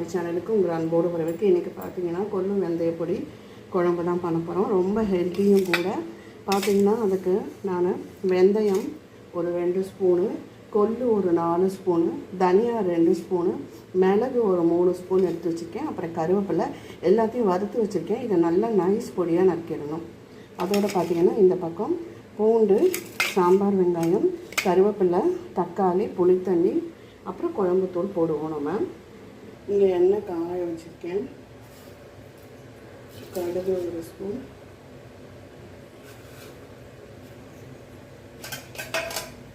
தமிழ் சேனலுக்கு உங்கள் அன்போடு வரவேற்கு இன்றைக்கி பார்த்தீங்கன்னா கொள்ளு வெந்தய பொடி குழம்பு தான் பண்ண போகிறோம் ரொம்ப ஹெல்த்தியும் கூட. பார்த்திங்கன்னா அதுக்கு நான் வெந்தயம் ஒரு ரெண்டு ஸ்பூனு கொள்ளு ஒரு நாலு ஸ்பூனு தனியா ரெண்டு ஸ்பூனு மிளகு ஒரு மூணு ஸ்பூன் எடுத்து வச்சுருக்கேன். அப்புறம் கருவேப்பிலை எல்லாத்தையும் வறுத்து வச்சுருக்கேன். இதை நல்லா நைஸ் பொடியாக நறுக்கிடணும். அதோடு பார்த்திங்கன்னா இந்த பக்கம் பூண்டு சாம்பார் வெங்காயம் கருவேப்பிலை தக்காளி புளித்தண்ணி அப்புறம் குழம்புத்தூள் போடுவோம் நம்ம. இங்கே எண்ணெய் காய வச்சுருக்கேன். கடுகு ஒரு ஸ்பூன்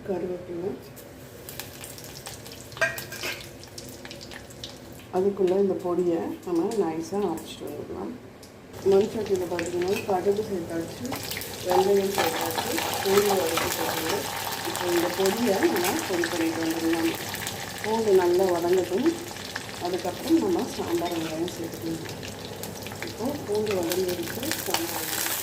கருவேப்பிலை. அதுக்குள்ளே இந்த பொடியை நம்ம நைஸாக அரைச்சிட்டு வந்துடலாம். மண் சட்டியில் பார்த்தீங்கன்னா கடுகு சேர்த்தாச்சு வெங்காயம் சேர்த்தாச்சு பூண்டு வதக்கி போட்டு இப்போ இந்த பொடியை நம்ம பொடி பண்ணிட்டு வந்துடலாம். பூண்டு நல்லா வதங்கட்டும். அதுக்கப்புறம் நம்ம சாம்பார் வெங்காயம் சேர்த்துக்கணும். இப்போது பூண்டு வதங்கிருக்கு சாம்பார்.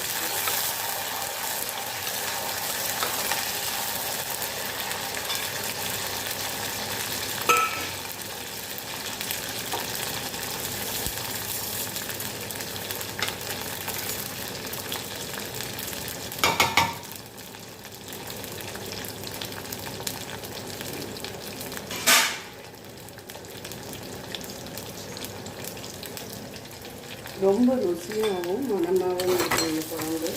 ரொம்ப ருசியாகவும் மனமாகவும் இருக்கிற இந்த குழம்பு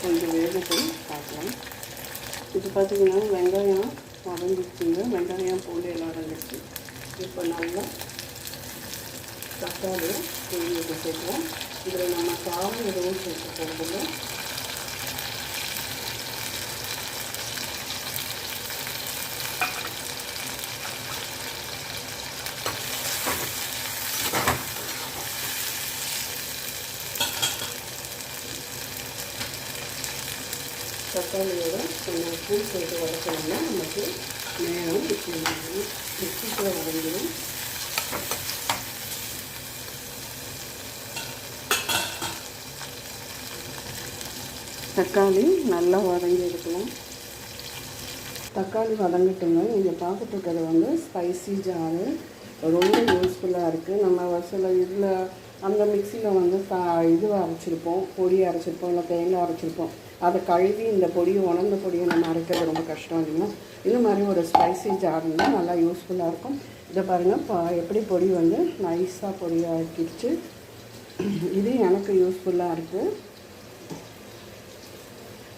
கொஞ்சம் வேகட்டும் பார்க்கலாம் இது பார்த்தீங்கன்னா வெங்காயம் வதங்கிச்சுங்க வெங்காயம் பூண்டு எல்லாம் வதங்கிச்சு இப்போ நல்லா தக்காளி புளி சேர்க்கலாம். இதில் நம்ம காரம் எதுவும் சேர்க்க போகிறதில்ல. தக்காளியோட கொஞ்சம் உப்பு சேர்த்து வதக்கணும்னா நமக்கு நேரம் மிக்சி வதங்கிடும் தக்காளி நல்லா வதங்கி எடுக்கணும் தக்காளி வதங்கிட்டுங்க. நீங்கள் பார்த்துட்டு வந்து ஸ்பைசி ஜாரு ரொம்ப யூஸ்ஃபுல்லாக இருக்குது நம்ம சில இதில் அந்த மிக்சியில் வந்து இது அரைச்சிருப்போம். பொடி அரைச்சிருப்போம். இல்லை தேங்காய் அரைச்சிருப்போம். அதை கழுவி இந்த பொடியை உணர்ந்த பொடியை நம்ம அரைக்கிறது ரொம்ப கஷ்டம் இல்லைங்களா இந்த மாதிரி ஒரு ஸ்பைசி ஜார் இருந்தால் நல்லா யூஸ்ஃபுல்லாக இருக்கும். இதை பாருங்கள் பா எப்படி பொடி வந்து நைஸாக பொடியாக்கிடுச்சு. இது எனக்கு யூஸ்ஃபுல்லாக இருக்குது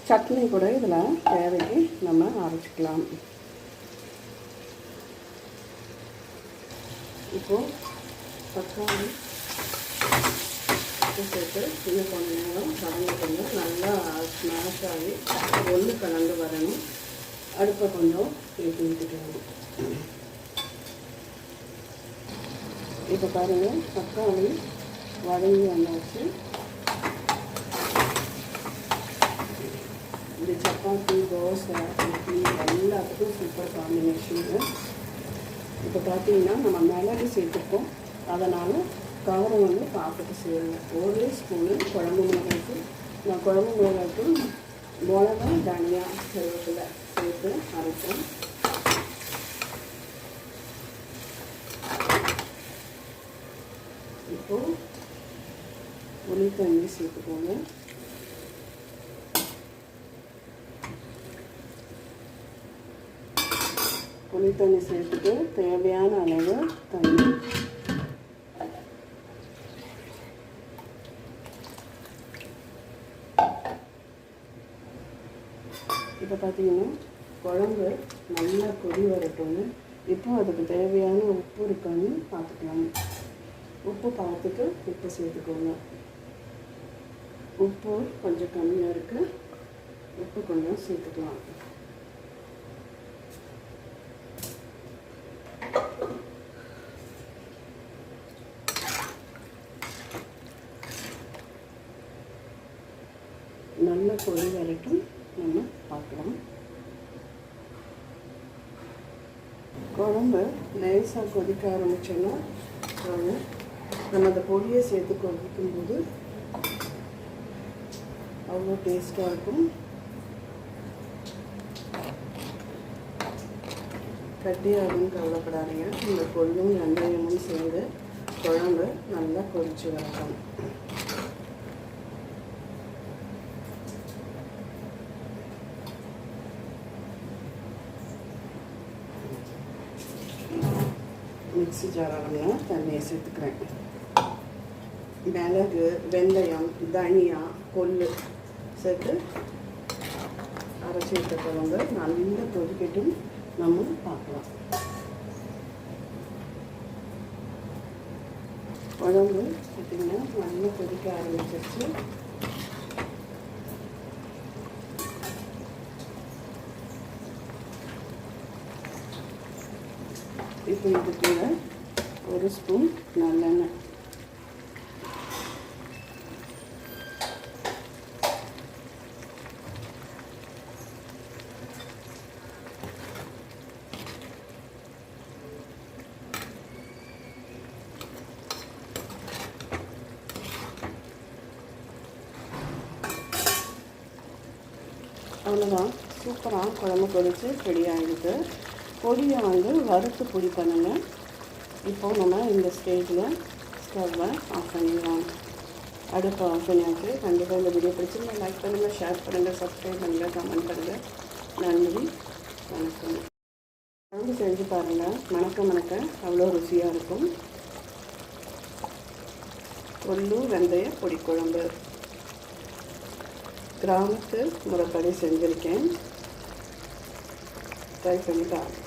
சட்னி கூட இதில் தேவைக்கு நம்ம அரைச்சிக்கலாம். இப்போது தக்காளி. உப்பு சேர்த்து இன்னும் கொஞ்ச நேரம் கலந்துக்கணும் நல்லா ஸ்மாஷ் ஆகி ஒன்று கலந்து வரணும். அடுப்பை கொஞ்சம் ஏற்றி விட்டுக்கணும் இப்போ பாருங்கள் தக்காளி வதங்கி வந்தாச்சு. இந்த சப்பாத்தி தோசை இட்லி எல்லாத்துக்கும் சூப்பர் காம்பினேஷனு இப்போ பார்த்தீங்கன்னா நம்ம மிளகு சேர்த்துருக்கோம். அதனால் கவரம் வந்து பார்த்துட்டு சேருங்க ஒரு ஸ்பூனு குழம்பு மிளகாய்க்கு நான் குழம்பு மிளகாய்க்கு மிளகா தனியா கருவேப்பிலை சேர்த்து அரைப்போம். இப்போது புளி தண்ணி சேர்த்துக்கோங்க. புளி தண்ணி சேர்த்துட்டு தேவையான அளவு தண்ணி இப்போ பார்த்தீங்கன்னா குழம்பு நல்லா கொதி வரட்டும்னு இப்போ அதுக்கு தேவையான உப்பு இருக்கான்னு பார்த்துக்கலாம் உப்பு பார்த்துட்டு உப்பு சேர்த்துக்கோங்க. உப்பு கொஞ்சம் கம்மியாக இருக்குது உப்பு கொஞ்சம் சேர்த்துக்கலாம். நல்ல கொடி வரட்டும். நம்ம பார்க்கலாம். குழம்பு லேசாக கொதிக்க ஆரம்பித்தோன்னா நம்ம அந்த பொடியை சேர்த்து கொதிக்கும்போது அவ்வளோ டேஸ்ட்டாக இருக்கும். கட்டியாகும்னு கவலைப்படாதீங்க. இந்த கொள்ளும் வெங்காயமும் சேர்ந்து குழம்பு நல்லா கொதிச்சு வரலாம் மிக்ஸி ஜார் அளவுல தண்ணியை சேர்த்துக்கிறேன். மிளகு வெந்தயம் தனியா கொள்ளு சேர்த்து அரைச்சி விட்ட குழம்பு நல்ல கொதிக்கட்டும் நம்ம பார்க்கலாம். குழம்பு பார்த்திங்கன்னா நல்லா கொதிக்க ஆரம்பிச்சிருச்சு. இப்போ இது கூட ஒரு ஸ்பூன் நல்லெண்ணெய். அவ்வளோதான் சூப்பராக குழம்பு கொதித்து ரெடி ஆகிடுது பொடியை வந்து வறுத்து பொடி பண்ணுங்கள் இப்போ நம்ம இந்த ஸ்டேஜில் ஸ்டவ்வை ஆஃப் பண்ணிடலாம். அடுப்பை ஆஃப் பண்ணியாச்சு. கண்டிப்பாக இந்த வீடியோ பிடிச்சிருந்தா லைக் பண்ணுங்கள் ஷேர் பண்ணுங்கள் சப்ஸ்கிரைப் பண்ணுங்கள் கமெண்ட் பண்ணுங்கள் நன்றி வணக்கம். குழம்பு செஞ்சு பாருங்கள் மணக்க மணக்க அவ்வளோ ருசியாக இருக்கும். கொள்ளு வெந்தய பொடி குழம்பு கிராமத்து முறைப்படி செஞ்சுருக்கேன். ட்ரை பண்ணி பாருங்கள்